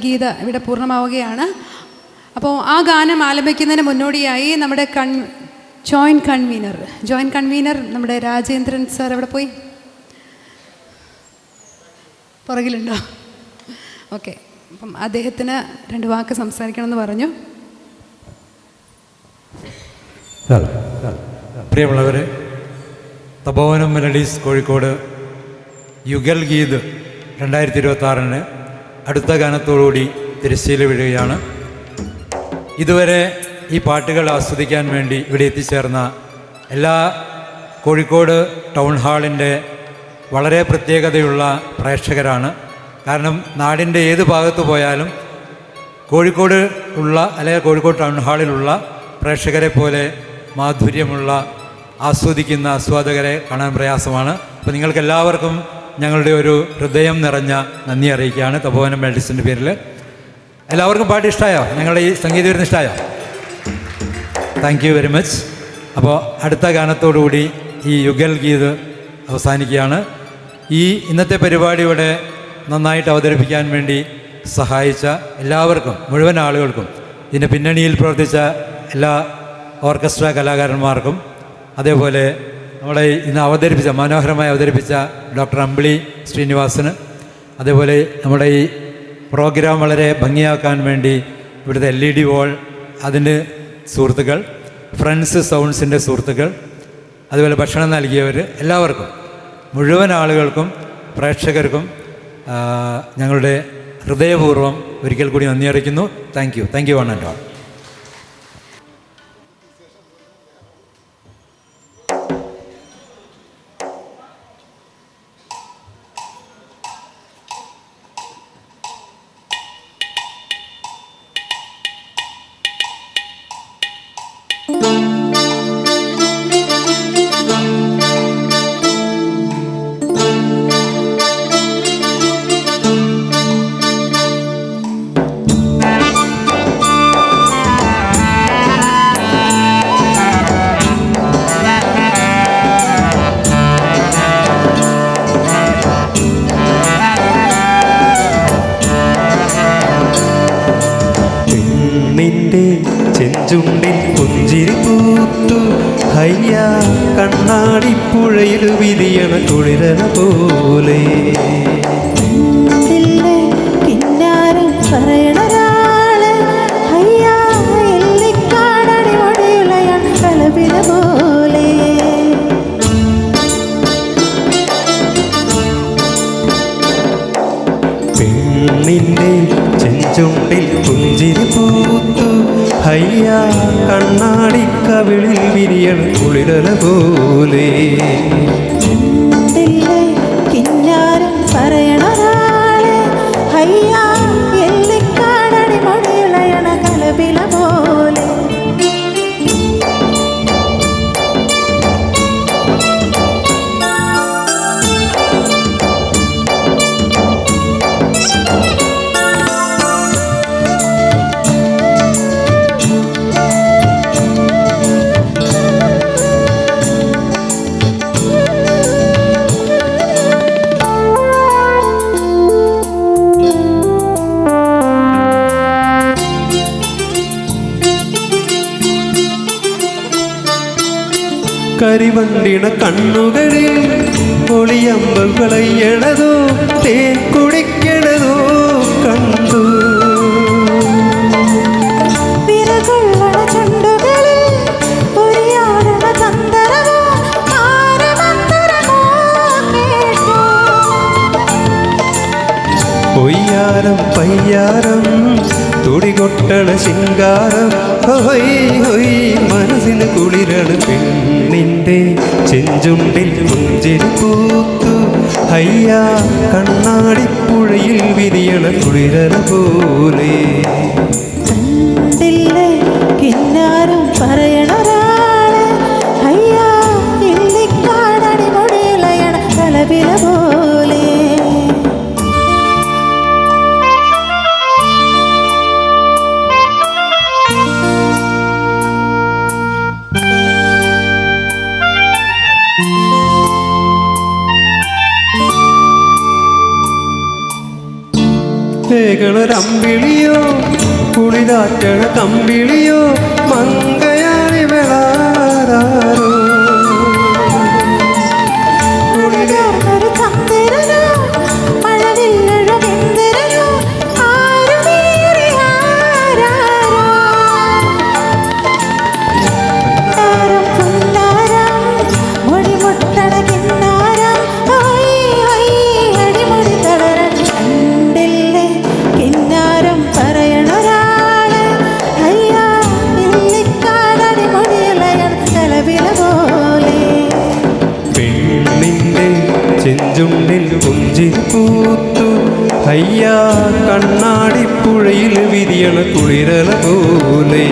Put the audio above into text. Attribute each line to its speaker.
Speaker 1: ഗീത ഇവിടെ പൂർണമാവുകയാണ്. അപ്പോൾ ആ ഗാനം ആലപിക്കുന്നതിന് മുന്നോടിയായി നമ്മുടെ കൺ ജോയിന്റ് കൺവീനർ ജോയിന്റ് കൺവീനർ നമ്മുടെ രാജേന്ദ്രൻ സാർ എവിടെ പോയി? പുറകിലുണ്ടോ? ഓക്കെ അപ്പം അദ്ദേഹത്തിന് രണ്ട് വാക്ക് സംസാരിക്കണമെന്ന് പറഞ്ഞു.
Speaker 2: പ്രിയമുള്ളവരെ തപോവനം മെലഡീസ് കോഴിക്കോട് യുഗൽ ഗീത് രണ്ടായിരത്തി ഇരുപത്തി ആറിന് അടുത്ത ഗാനത്തോടുകൂടി തിരശ്ശീല വീഴുകയാണ്. ഇതുവരെ ഈ പാട്ടുകൾ ആസ്വദിക്കാൻ വേണ്ടി ഇവിടെ എത്തിച്ചേർന്ന എല്ലാ കോഴിക്കോട് ടൗൺ ഹാളിന്റെ വളരെ പ്രത്യേകതയുള്ള പ്രേക്ഷകരാണ്. കാരണം നാടിന്റെ ഏത് ഭാഗത്ത് പോയാലും കോഴിക്കോട് ഉള്ള അല്ലെങ്കിൽ കോഴിക്കോട് ടൗൺ ഹാളിലുള്ള പ്രേക്ഷകരെ പോലെ മാധുര്യമുള്ള ആസ്വദിക്കുന്ന ആസ്വാദകരെ കാണാൻ പ്രയാസമാണ്. അപ്പോൾ നിങ്ങൾക്ക് എല്ലാവർക്കും ഞങ്ങളുടെ ഒരു ഹൃദയം നിറഞ്ഞ നന്ദി അറിയിക്കുകയാണ്. തപോവനം മെഡിസിന്റെ പേരിൽ. എല്ലാവർക്കും പാട്ട് ഇഷ്ടമായോ ഞങ്ങളുടെ ഈ സംഗീത വരുന്ന ഇഷ്ടമായോ താങ്ക് യു വെരി മച്ച് അപ്പോൾ അടുത്ത ഗാനത്തോടുകൂടി ഈ യുഗൽ ഗീത് അവസാനിക്കുകയാണ്. ഈ ഇന്നത്തെ പരിപാടി ഇവിടെ നന്നായിട്ട് അവതരിപ്പിക്കാൻ വേണ്ടി സഹായിച്ച എല്ലാവർക്കും മുഴുവൻ ആളുകൾക്കും ഇതിന്റെ പിന്നണിയിൽ പ്രവർത്തിച്ച എല്ലാ ഓർക്കസ്ട്ര കലാകാരന്മാർക്കും അതേപോലെ നമ്മളെ ഇന്ന് അവതരിപ്പിച്ച മനോഹരമായി അവതരിപ്പിച്ച ഡോക്ടർ അമ്പിളി ശ്രീനിവാസന്. അതേപോലെ നമ്മുടെ ഈ പ്രോഗ്രാം വളരെ ഭംഗിയാക്കാൻ വേണ്ടി ഇവിടുത്തെ എൽ ഇ ഡി വോൾ അതിന്റെ സുഹൃത്തുക്കൾ ഫ്രണ്ട്സ് സൗണ്ട്സിന്റെ സുഹൃത്തുക്കൾ അതുപോലെ ഭക്ഷണം നൽകിയവർ എല്ലാവർക്കും മുഴുവൻ ആളുകൾക്കും പ്രേക്ഷകർക്കും ഞങ്ങളുടെ ഹൃദയപൂർവം ഒരിക്കൽ കൂടി നന്ദി അറിയിക്കുന്നു. Thank you thank you one and all
Speaker 3: ചെഞ്ചുണ്ടിൽ പുഞ്ചിരി പൂത്തു. ഹയ്യ കണ്ണാടിപ്പുഴയിൽ വിരിയണ കുളിരന പോലെ. ചെഞ്ചുണ്ടിൽ പുഞ്ചിരി പൂത്തു. ഹയ്യ കണ്ണാടിക്കവിളിൽ വിരിയണ കുളിരല പോലെ. കരിവണ്ടിണ കണ്ണുകളിൽ ഒളിയമ്പൽ വിളയണതോ തേൻ കുടിക്കണതോ കണ്ടു. പൊയ്യാരം പയ്യാരം തുടികൊട്ടണ ശിങ്കാരം. ഹൊയ് ഹൊയ് മനസ്സിന് കുളിരണ പെണ്ണിന്റെ ചെഞ്ചുണ്ടിൽ പുഞ്ചിരി പൂത്തു. ഹയ്യ കണ്ണാടിപ്പുഴയിൽ വിരിയണ കുളിരന പോലെ.
Speaker 4: കിന്നാരം
Speaker 3: പറയണൊരാൾ
Speaker 4: ചേകളൊരമ്പിളിയോ കുളിരാറ്റണ കമ്പിളിയോ മങ്കയാളി വെളാറാറോ ஐயா கண்ணாடி புழையில் விதியன குளிரல போலே